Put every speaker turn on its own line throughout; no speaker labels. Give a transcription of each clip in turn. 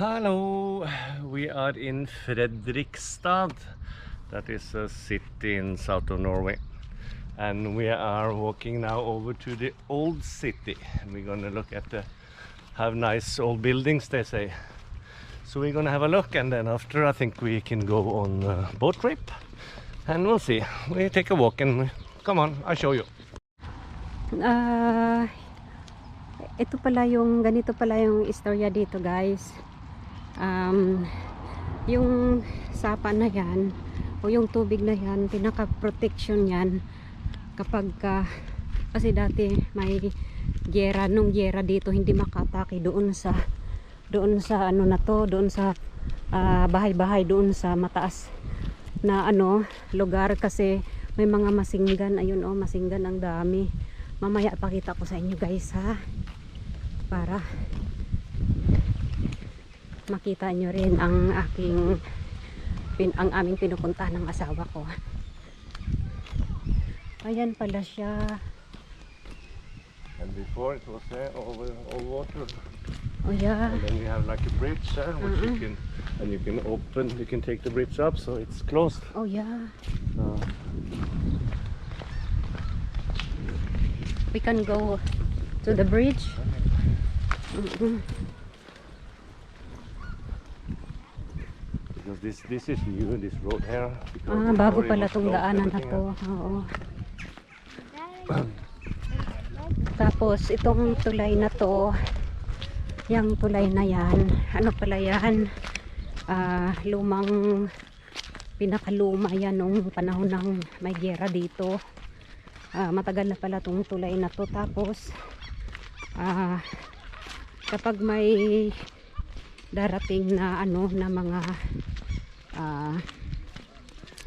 Hello, we are in Fredrikstad. That is a city in south of Norway. And we are walking now over to the old city. We're gonna look at the have nice old buildings they say. So we're gonna have a look and then after I think we can go on a boat trip. And we'll see. We take a walk and come on, I'll show you.
Ah, ito pala yung ganito pala yung istorya dito guys. Um, yung sapa na yan o yung tubig na yan, pinaka protection yan kapag ka, kasi dati may gera nung gera dito hindi makatake doon sa doon sa ano na to, doon sa ah, bahay-bahay doon sa mataas na ano lugar. Kasi may mga masinggan ayun oh masinggan ang dami. Mamaya pakita ko sa inyo guys ha? Para makita nyo rin ang aking pin, ang aming pinupunta ng asawa ko. Ayan pala siya.
And before it was there over all water.
oh yeah.
And then you have like a bridge there, which you can, and you can open, you can take the bridge up, so it's closed.
oh yeah.
Uh,
we can go to the bridge. Mm-mm.
because this this is new, this road here.
ah bago pala tong daanan na to oo Tapos itong tulay na to, yung tulay na yan, ano pala yan, ah, lumang pinakaluma yan nung panahon ng may gera dito. Ah, matagal na pala tong tulay na to. Tapos ah, kapag may darating na ano na mga ah,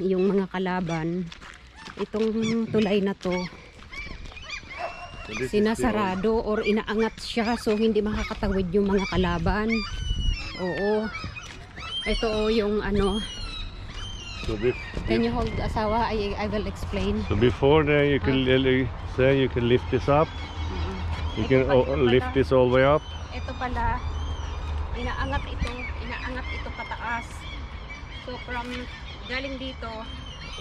yung mga kalaban, itong tulay na to sinasarado or inaangat siya so hindi makakatawid yung mga kalaban. Oo. Ito o yung ano.
So,
Can you hold asawa? I, I will explain.
so before there, you can li- say you can lift this up. You
Ito
can
pa-
o-
ito
lift
pala.
this all the way up.
Ito pala, inaangat ito, inaangat ito pataas. So from galing dito,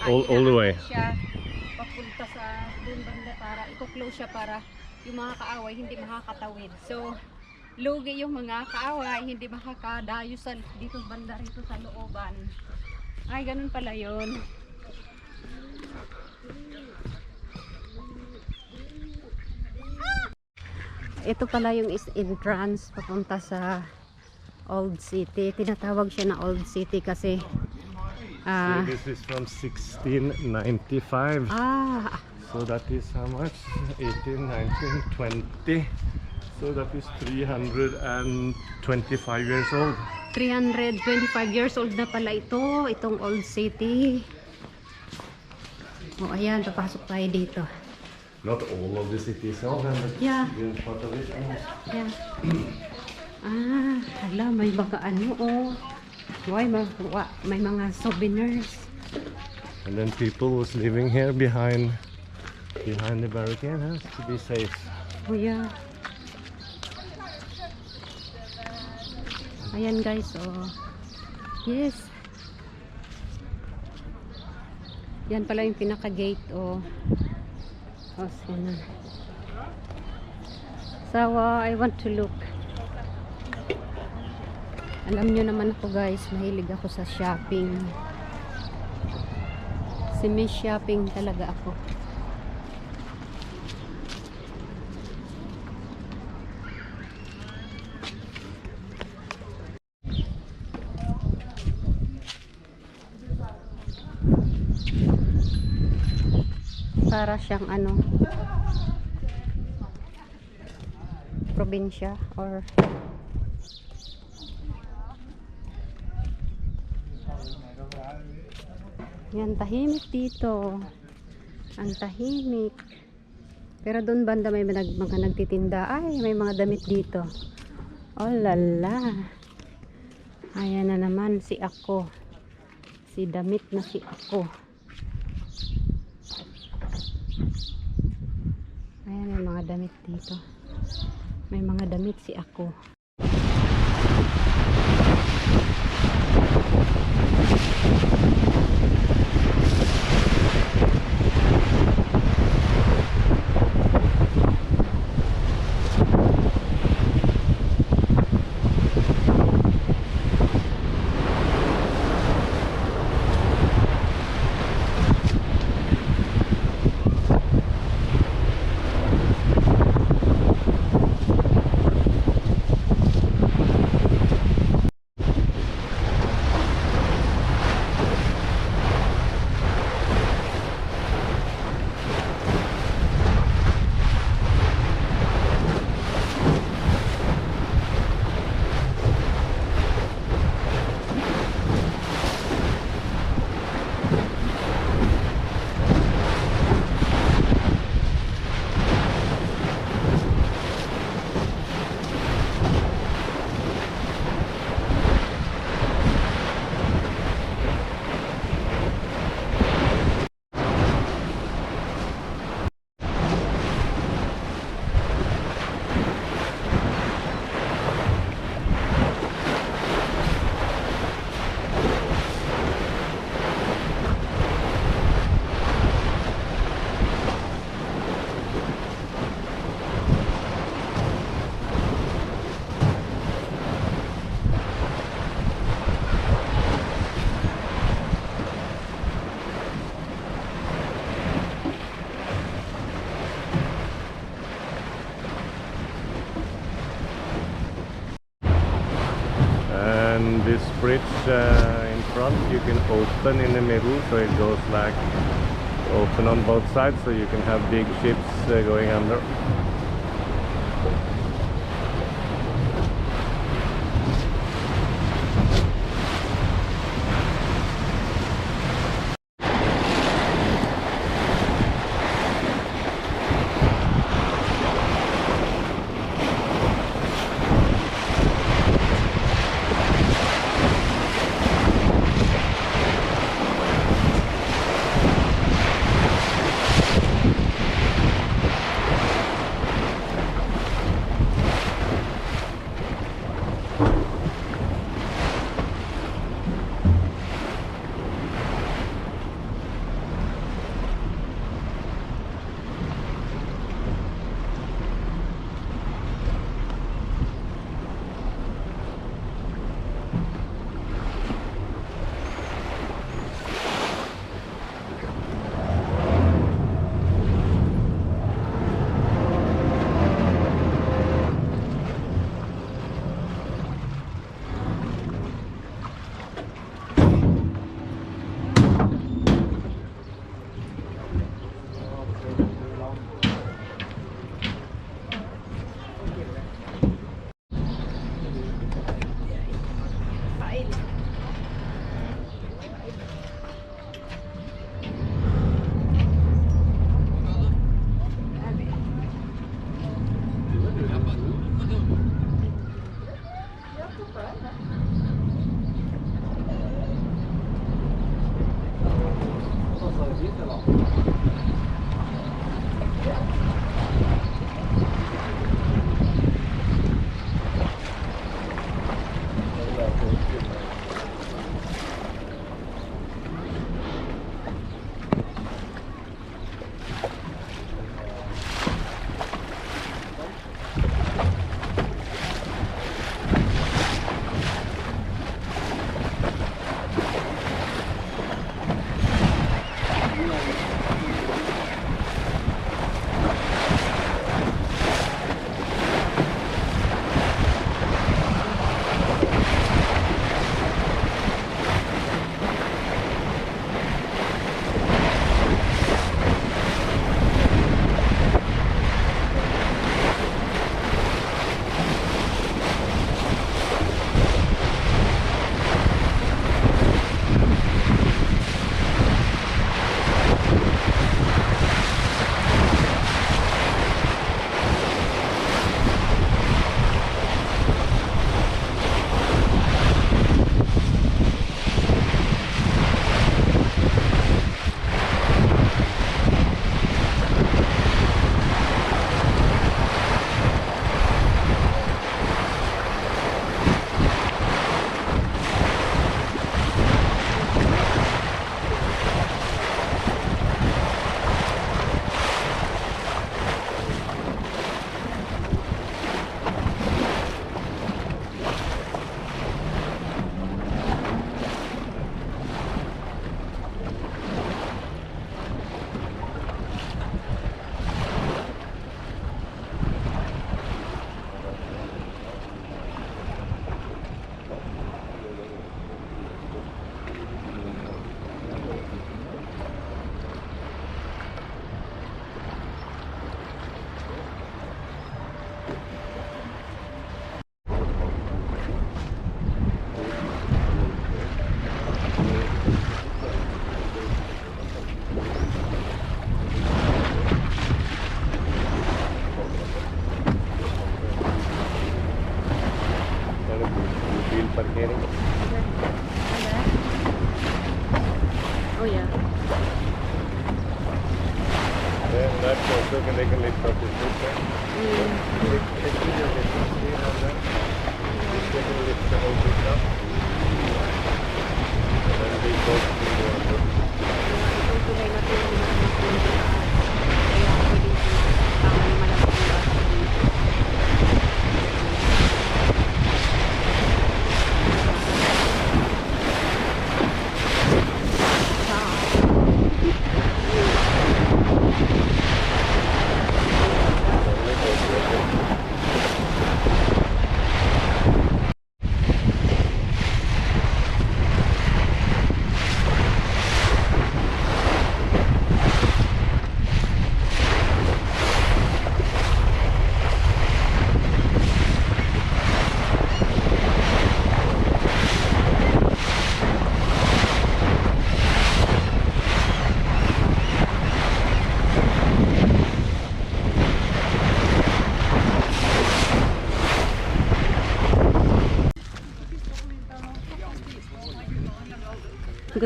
All- all the way.
siya papunta sa doon banda para i-close siya para yung mga kaaway hindi makakatawid. So lugi yung mga kaaway hindi makakadayo sa dito banda rito sa looban. Ay, ganun pala yun. Ito pala yung is entrance papunta sa Old City. Tinatawag siya na Old City kasi ah
So this is from 1695.
ah
So that is how much? 18, 19, 20. So that is 325 years old.
325 years old na pala ito, itong Old City. O ayan, papasok tayo dito.
Not all of the city is old, but
Yeah.
part of it.
Ayan. Ah, hala, may mga ano oh. Why, may, wa- may mga souvenirs.
And then people was living here behind behind the barricade huh, to be safe.
Oh yeah. Ayan guys, oh. Yes. Yan pala yung pinaka-gate, oh. Oh, sana. Sawa, I want to look. Alam nyo naman ako guys, mahilig ako sa shopping. Semi shopping talaga ako. para siyang ano probinsya or yan tahimik dito. Ang tahimik. Pero doon banda may mga, mga nagtitinda. Ay may mga damit dito. Oh lala ayan na naman si ako. Si damit na si ako. Ayan, may mga damit dito. May mga damit si ako.
Open on both sides so you can have big ships uh, going under. Bilparkering.
Oh yeah.
Then that's also can they can lift up the foot there.
Mm.
Lift- lift it, you can see it on there. They can lift the whole bit up. And then we go to the under.
Itong tulay na ito yung mga pinuntaan. Kaya ako dito tama naman ang pagkakas dito.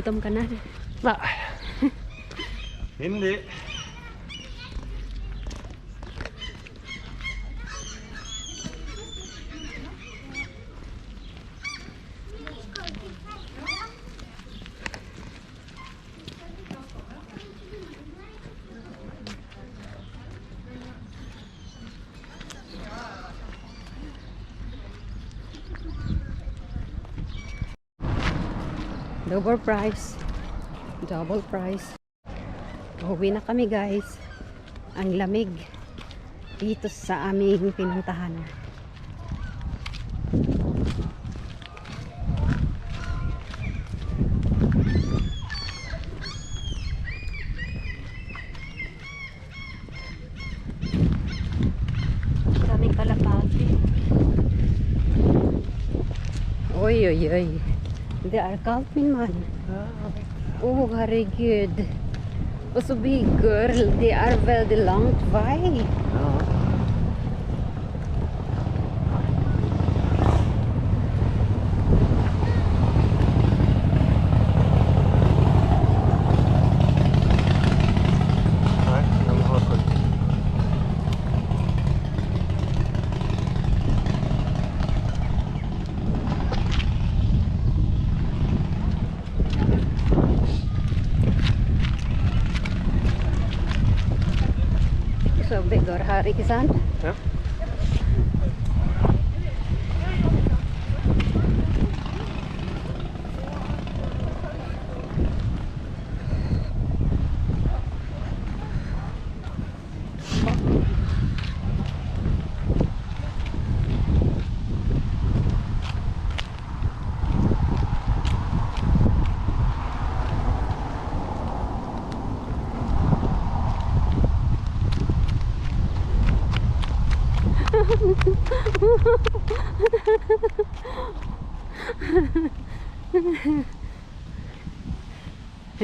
Gutom ka na.
Nei. Hindi.
Double price. Double price. Uwi na kami guys. Ang lamig dito sa aming pinuntahan. Daming kalapati. Oj, oj, oj. Det är kallt min man. Åh oh, herregud. Och så big girl, det är väldigt långt väg. Så big girl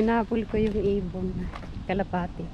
Hinabol ko yung ibon. Kalapati.